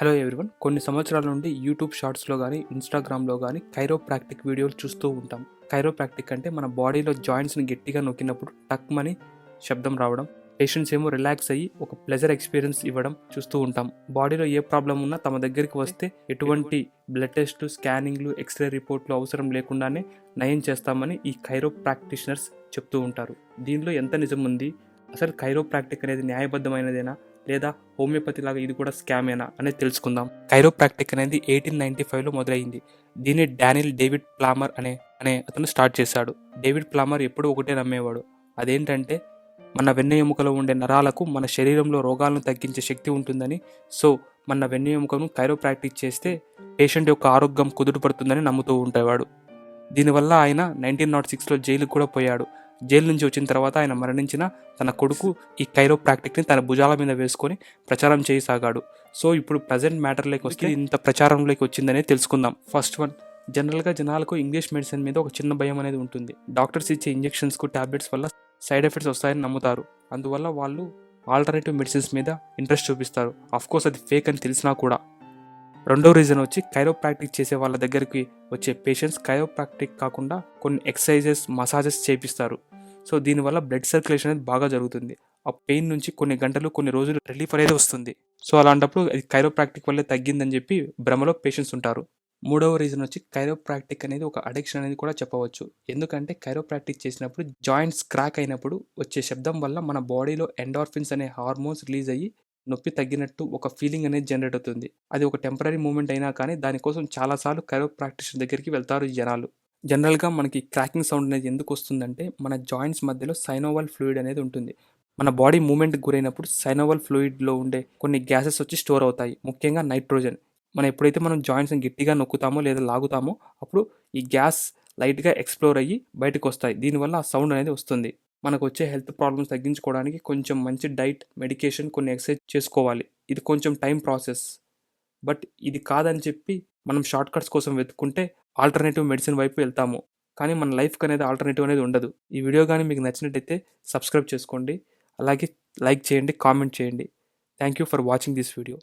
Hello everyone కొన్ని సంవత్సరాల నుండి యూట్యూబ్ షార్ట్స్లో కానీ ఇన్స్టాగ్రామ్లో కానీ కైరోప్రాక్టిక్ వీడియోలు చూస్తూ ఉంటాం. కైరోప్రాక్టిక్ అంటే మన బాడీలో జాయింట్స్ని గట్టిగా నొక్కినప్పుడు టక్మని శబ్దం రావడం పేషెంట్స్ ఏమో రిలాక్స్ అయ్యి ఒక ప్లెజర్ ఎక్స్పీరియన్స్ ఇవ్వడం చూస్తూ ఉంటాం. బాడీలో ఏ ప్రాబ్లం ఉన్నా తమ దగ్గరికి వస్తే ఎటువంటి బ్లడ్ టెస్ట్లు స్కానింగ్లు ఎక్స్రే రిపోర్ట్లు అవసరం లేకుండానే నయం చేస్తామని ఈ కైరో ప్రాక్టీషనర్స్ చెప్తూ ఉంటారు. దీనిలో ఎంత నిజం ఉంది? అసలు కైరోప్రాక్టిక్ అనేది న్యాయబద్ధమైనదేనా? లేదా హోమియోపతి లాగా ఇది కూడా స్కామేనా అనేది తెలుసుకుందాం. కైరోప్రాక్టిక్ అనేది ఎయిటీన్ నైన్టీ ఫైవ్లో మొదలైంది. దీన్ని డానియల్ డేవిడ్ ప్లామర్ అనే అనే అతను స్టార్ట్ చేశాడు. డేవిడ్ ప్లామర్ ఎప్పుడూ ఒకటే నమ్మేవాడు. అదేంటంటే మన వెన్న ఎముకలో ఉండే నరాలకు మన శరీరంలో రోగాలను తగ్గించే శక్తి ఉంటుందని సో మన వెన్న ఎముకను కైరోప్రాక్టిక్ చేస్తే పేషెంట్ యొక్క ఆరోగ్యం కుదుటపడుతుందని నమ్ముతూ ఉండేవాడు. దీనివల్ల ఆయన నైన్టీన్ నాట్ సిక్స్లో జైలుకు కూడా పోయాడు. జైలు నుంచి వచ్చిన తర్వాత ఆయన మరణించిన తన కొడుకు ఈ కైరోప్రాక్టిక్ని తన భుజాల మీద వేసుకొని ప్రచారం చేయసాగాడు. సో ఇప్పుడు ప్రజెంట్ మ్యాటర్లోకి వస్తే ఇంత ప్రచారంలోకి వచ్చిందనే తెలుసుకుందాం. ఫస్ట్ వన్ జనరల్గా జనాలకు ఇంగ్లీష్ మెడిసిన్ మీద ఒక చిన్న భయం అనేది ఉంటుంది. డాక్టర్స్ ఇచ్చే ఇంజెక్షన్స్కు టాబ్లెట్స్ వల్ల సైడ్ ఎఫెక్ట్స్ వస్తాయని నమ్ముతారు. అందువల్ల వాళ్ళు ఆల్టర్నేటివ్ మెడిసిన్స్ మీద ఇంట్రెస్ట్ చూపిస్తారు. కోర్స్ అది ఫేక్ అని తెలిసినా కూడా. రెండో రీజన్ వచ్చి కైరోప్రాక్టిక్ చేసే వాళ్ళ దగ్గరికి వచ్చే పేషెంట్స్ కైరోప్రాక్టిక్ కాకుండా కొన్ని ఎక్సర్సైజెస్ మసాజెస్ చేపిస్తారు. సో దీనివల్ల బ్లడ్ సర్క్యులేషన్ అనేది బాగా జరుగుతుంది. ఆ పెయిన్ నుంచి కొన్ని గంటలు కొన్ని రోజులు రిలీఫ్ అనేది వస్తుంది. సో అలాంటప్పుడు అది కైరోప్రాక్టిక్ వల్లే తగ్గిందని చెప్పి భ్రమలో పేషెంట్స్ ఉంటారు. మూడవ రీజన్ వచ్చి కైరోప్రాక్టిక్ అనేది ఒక అడిక్షన్ అనేది కూడా చెప్పవచ్చు. ఎందుకంటే కైరోప్రాక్టిక్ చేసినప్పుడు జాయింట్స్ క్రాక్ అయినప్పుడు వచ్చే శబ్దం వల్ల మన బాడీలో ఎండార్ఫిన్స్ అనే హార్మోన్స్ రిలీజ్ అయ్యి నొప్పి తగ్గినట్టు ఒక ఫీలింగ్ అనేది జనరేట్ అవుతుంది. అది ఒక టెంపరీ మూమెంట్ అయినా కానీ దానికోసం చాలాసార్లు కైరోప్రాక్టిషన్ దగ్గరికి వెళ్తారు ఈ జనాలు. జనరల్గా మనకి క్రాకింగ్ సౌండ్ అనేది ఎందుకు వస్తుందంటే మన జాయింట్స్ మధ్యలో సైనోవల్ ఫ్లూయిడ్ అనేది ఉంటుంది. మన బాడీ మూమెంట్కి గురైనప్పుడు సైనోవల్ ఫ్లూయిడ్లో ఉండే కొన్ని గ్యాసెస్ వచ్చి స్టోర్ అవుతాయి. ముఖ్యంగా నైట్రోజన్. మనం ఎప్పుడైతే మనం జాయింట్స్ని గట్టిగా నొక్కుతామో లేదా లాగుతామో అప్పుడు ఈ గ్యాస్ లైట్గా ఎక్స్ప్లోర్ అయ్యి బయటకు వస్తాయి. దీనివల్ల ఆ సౌండ్ అనేది వస్తుంది. మనకు వచ్చే హెల్త్ ప్రాబ్లమ్స్ తగ్గించుకోవడానికి కొంచెం మంచి డైట్ మెడికేషన్ కొన్ని ఎక్సర్సైజ్ చేసుకోవాలి. ఇది కొంచెం టైం ప్రాసెస్. బట్ ఇది కాదని చెప్పి మనం షార్ట్ కట్స్ కోసం వెతుక్కుంటే ఆల్టర్నేటివ్ మెడిసిన్ వైపు వెళ్తాము. కానీ మన లైఫ్కి అనేది ఆల్టర్నేటివ్ అనేది ఉండదు. ఈ వీడియో కానీ మీకు నచ్చినట్టయితే సబ్స్క్రైబ్ చేసుకోండి. అలాగే లైక్ చేయండి కామెంట్ చేయండి. Thank you for watching this video